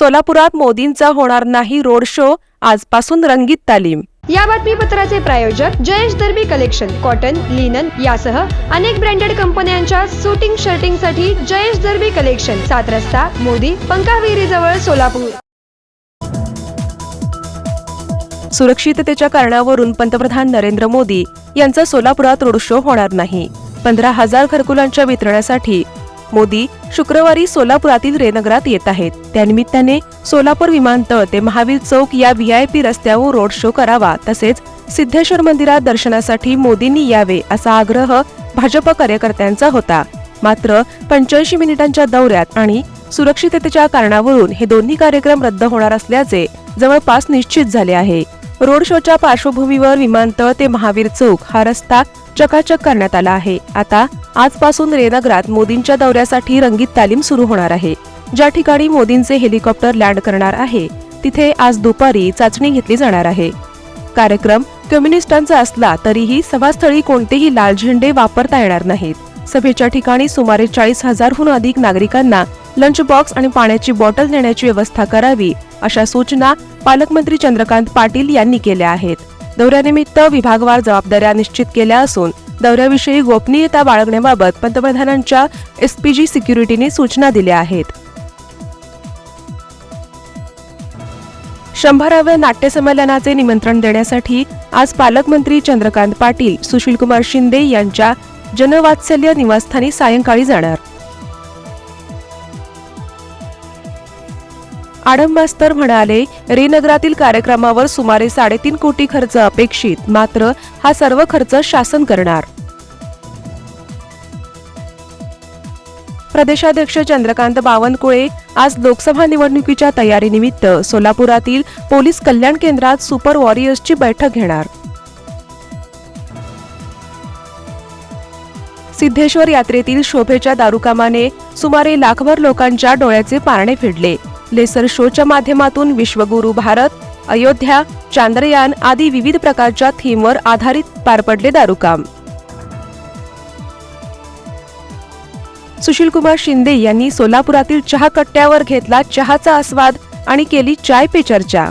सोलापुरात मोदींचा होणार नाही रोड शो आजपासून रंगीत तालीम. या बातमीपत्राचे प्रायोजक Jayesh Darbi collection cotton linen यासह अनेक ब्रँडेड कंपन्यांच्या सुटिंग शर्टिंगसाठी जयेश दर्बी कलेक्शन सात रस्ता मोदी पंकाविहिरी जवळ सोलापूर. सुरक्षिततेच्या कारणावरून पंतप्रधान नरेंद्र मोदी यांचा सोलापुरात रोड शो होणार नाही. पंधरा हजार घरकुलांच्या वितरणासाठी मोदी शुक्रवारी सोलापुरातील रेनगरात येत आहेत. त्यानिमित्ताने सोलापूर विमानतळ ते महावीर चौक या व्हीआयपी रस्त्यावर रोड शो करावा तसेच सिद्धेश्वर मंदिरात दर्शनासाठी मोदींनी यावे असा आग्रह भाजप कार्यकर्त्यांचा होता. मात्र पंच्याऐंशी मिनिटांच्या दौऱ्यात आणि सुरक्षिततेच्या कारणावरून हे दोन्ही कार्यक्रम रद्द होणार असल्याचे जवळपास निश्चित झाले आहे. रोड शोच्या पार्श्वभूमीवर विमानतळ ते महावीर चौक हा रस्ता चकाचक करण्यात आला आहे. आता आजपासून रेनगरात मोदींच्या दौऱ्यासाठी रंगीत तालीम सुरू होणार आहे. ज्या ठिकाणी मोदींचे हेलिकॉप्टर लँड करणार आहे तिथे आज दुपारी चाचणी घेतली जाणार आहे. कार्यक्रम कम्युनिस्टांचा असला तरीही सभास्थळी कोणतेही लाल झेंडे वापरता येणार नाहीत. सभेच्या ठिकाणी सुमारे चाळीस हजारहून अधिक नागरिकांना लंच बॉक्स आणि पाण्याची बॉटल देण्याची व्यवस्था करावी अशा सूचना पालकमंत्री चंद्रकांत पाटील यांनी केल्या आहेत. दौऱ्यानिमित्त विभागवार जबाबदाऱ्या निश्चित केल्या असून दौऱ्याविषयी गोपनीयता बाळगण्याबाबत पंतप्रधानांच्या एसपीजी सिक्युरिटीने सूचना दिल्या आहेत. शंभराव्या नाट्यसंमेलनाचे निमंत्रण देण्यासाठी आज पालकमंत्री चंद्रकांत पाटील सुशीलकुमार शिंदे यांच्या जनवात्सल्य निवासस्थानी सायंकाळी जाणार. आडम मास्तर म्हणाले रेनगरातील कार्यक्रमावर सुमारे साडेतीन कोटी खर्च अपेक्षित मात्र हा सर्व खर्च शासन करणार. प्रदेशाध्यक्ष चंद्रकांत बावनकुळे आज लोकसभा निवडणुकीच्या तयारीनिमित्त सोलापुरातील पोलीस कल्याण केंद्रात सुपर वॉरियर्सची बैठक घेणार. सिद्धेश्वर यात्रेतील शोभेच्या दारुकामाने सुमारे लाखभर लोकांच्या डोळ्याचे पारणे फेडले. लेसर शोच्या माध्यमातून विश्वगुरू भारत अयोध्या चांद्रयान आदी विविध प्रकारच्या थीमवर आधारित पार पडले दारुकाम. सुशीलकुमार शिंदे यांनी सोलापुरातील चहा कट्ट्यावर घेतला चहाचा आस्वाद आणि केली चाय पे चर्चा.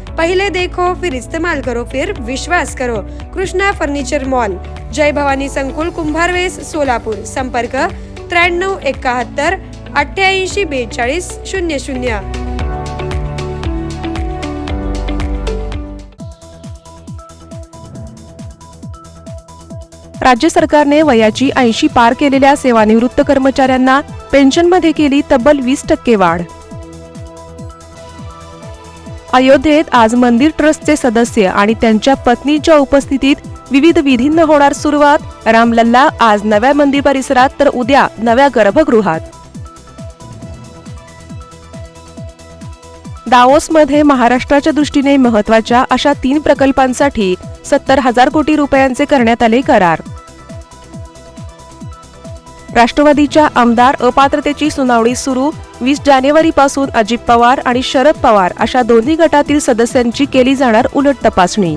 पहले देखो फिर इस्तेमाल करो फिर विश्वास करो। Krishna furniture mall. जय भवानी संकुल कुंभारवेस सोलापूर। संपर्क त्र्याण्णव एकाहत्तर अठ्ठ्याऐंशी बेचाळीस शून्य शून्य. राज्य सरकारने वयाची ऐंशी पार केलेल्या सेवानिवृत्त कर्मचाऱ्यांना पेन्शनमध्ये केली तब्बल वीस टक्के वाढ. अयोध्येत आज मंदिर ट्रस्टचे सदस्य आणि त्यांच्या पत्नीच्या उपस्थितीत विविध विधींना होणार सुरुवात. रामलल्ला आज नव्या मंदिर परिसरात तर उद्या नव्या गर्भगृहात. दावोसमध्ये महाराष्ट्राच्या दृष्टीने महत्त्वाच्या अशा तीन प्रकल्पांसाठी सत्तर हजार कोटी रुपयांचे करण्यात आले करार. राष्ट्रवादीच्या आमदार अपात्रतेची सुनावणी सुरू वीस जानेवारीपासून अजित पवार आणि शरद पवार अशा दोन्ही गटातील सदस्यांची केली जाणार उलट तपासणी.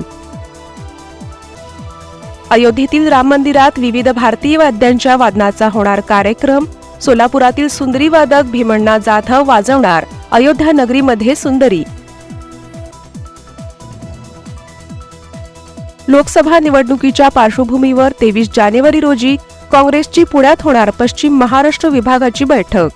अयोध्येतील राम मंदिरात विविध भारतीय वाद्यांच्या वादनाचा होणार कार्यक्रम सोलापुरातील सुंदरी वादक भीमण्णा जाधव वाजवणार अयोध्या नगरीमध्ये सुंदरी. लोकसभा निवडणुकीच्या पार्श्वभूमीवर तेवीस जानेवारी रोजी काँग्रेसची पुण्यात होणार पश्चिम महाराष्ट्र विभागाची बैठक.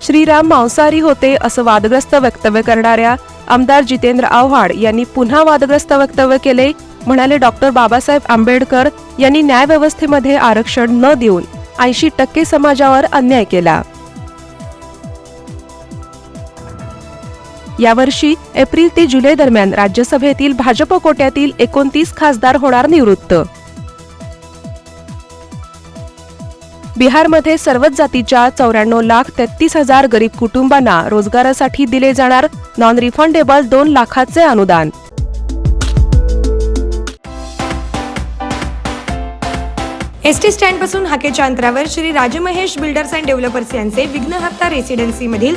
श्रीराम मांसाहारी होते असं वादग्रस्त वक्तव्य करणाऱ्या आमदार जितेंद्र आव्हाड यांनी पुन्हा वादग्रस्त वक्तव्य केले म्हणाले डॉक्टर बाबासाहेब आंबेडकर यांनी न्यायव्यवस्थेमध्ये आरक्षण न देऊन ऐंशी टक्के समाजावर अन्याय केला. यावर्षी एप्रिल ते जुलै दरम्यान राज्यसभेतील भाजप कोट्यातील एकोणतीस खासदार होणार निवृत्त. बिहारमध्ये सर्वच जातीच्या चौऱ्याण्णव लाख तेहतीस हजार गरीब कुटुंबांना रोजगारासाठी दिले जाणार नॉन रिफंडेबल दोन लाखाचे अनुदान. एस टी स्टँडपासून हाकेच्या अंतरावर Shri Rajmahesh builders and developers यांचे विघ्नहर्ता रेसिडेन्सी मधील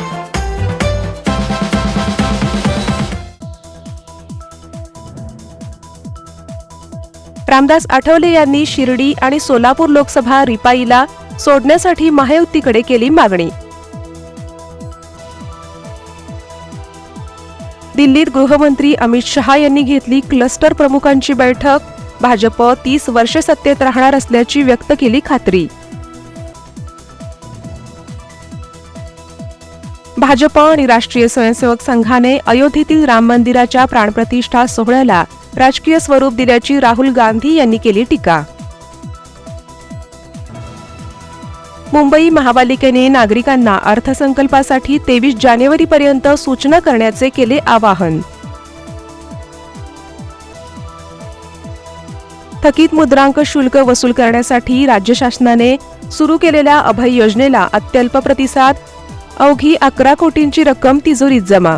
रामदास आठवले यांनी शिर्डी आणि सोलापूर लोकसभा रिपाईला सोडण्यासाठी महायुतीकडे केली मागणी. दिल्लीत गृहमंत्री अमित शहा यांनी घेतली क्लस्टर प्रमुखांची बैठक. भाजप तीस वर्ष सत्तेत राहणार असल्याची व्यक्त केली खात्री. भाजप आणि राष्ट्रीय स्वयंसेवक संघाने अयोध्येतील राम मंदिराच्या प्राणप्रतिष्ठा सोहळ्याला राजकीय स्वरूप दिल्याची राहुल गांधी यांनी केली टीका. मुंबई महापालिकेने नागरिकांना अर्थसंकल्पासाठी तेवीस जानेवारीपर्यंत सूचना करण्याचे केले आवाहन. थकीत मुद्रांक शुल्क वसूल करण्यासाठी राज्य शासनाने सुरू केलेल्या अभय योजनेला अत्यल्प प्रतिसाद अवघी अकरा कोटींची रक्कम तिजोरीत जमा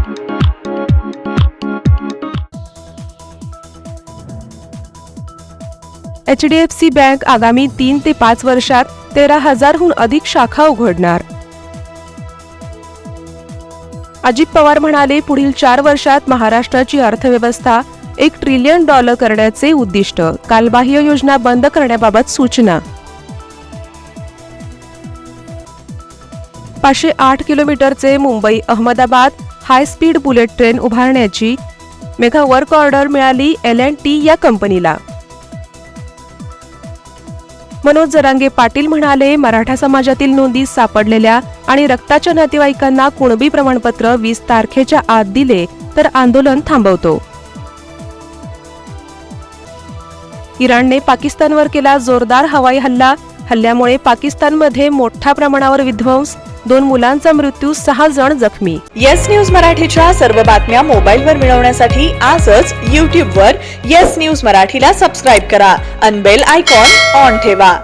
H D F C bank आगामी तीन ते पाच वर्षात तेरा हजारहून अधिक शाखा उघडणार. अजित पवार म्हणाले पुढील चार वर्षात महाराष्ट्राची अर्थव्यवस्था एक ट्रिलियन डॉलर करण्याचे उद्दिष्ट. कालबाह्य योजना बंद करण्याबाबत सूचना. पाचशे आठ किलोमीटरचे Mumbai Ahmedabad high speed bullet train उभारण्याची मेघा वर्क ऑर्डर मिळाली एल अँड टी या कंपनीला. मनोज जरांगे पाटील म्हणाले मराठा समाजातील नोंदी सापडलेल्या आणि रक्ताच्या नातेवाईकांना कुणबी प्रमाणपत्र वीस तारखेच्या आत दिले तर आंदोलन थांबवतो. इराणने पाकिस्तानवर केला जोरदार हवाई हल्ला हल्ल्यामुळे पाकिस्तानमध्ये मोठ्या प्रमाणावर विध्वंस दोन मुलांचा मृत्यू सहा जण जखमी. येस न्यूज मराठीच्या सर्व बातम्या मोबाईलवर मिळवण्यासाठी आजच यूट्यूबवर येस न्यूज मराठीला सबस्क्राईब करा. अनबेल आयकॉन ऑन ठेवा.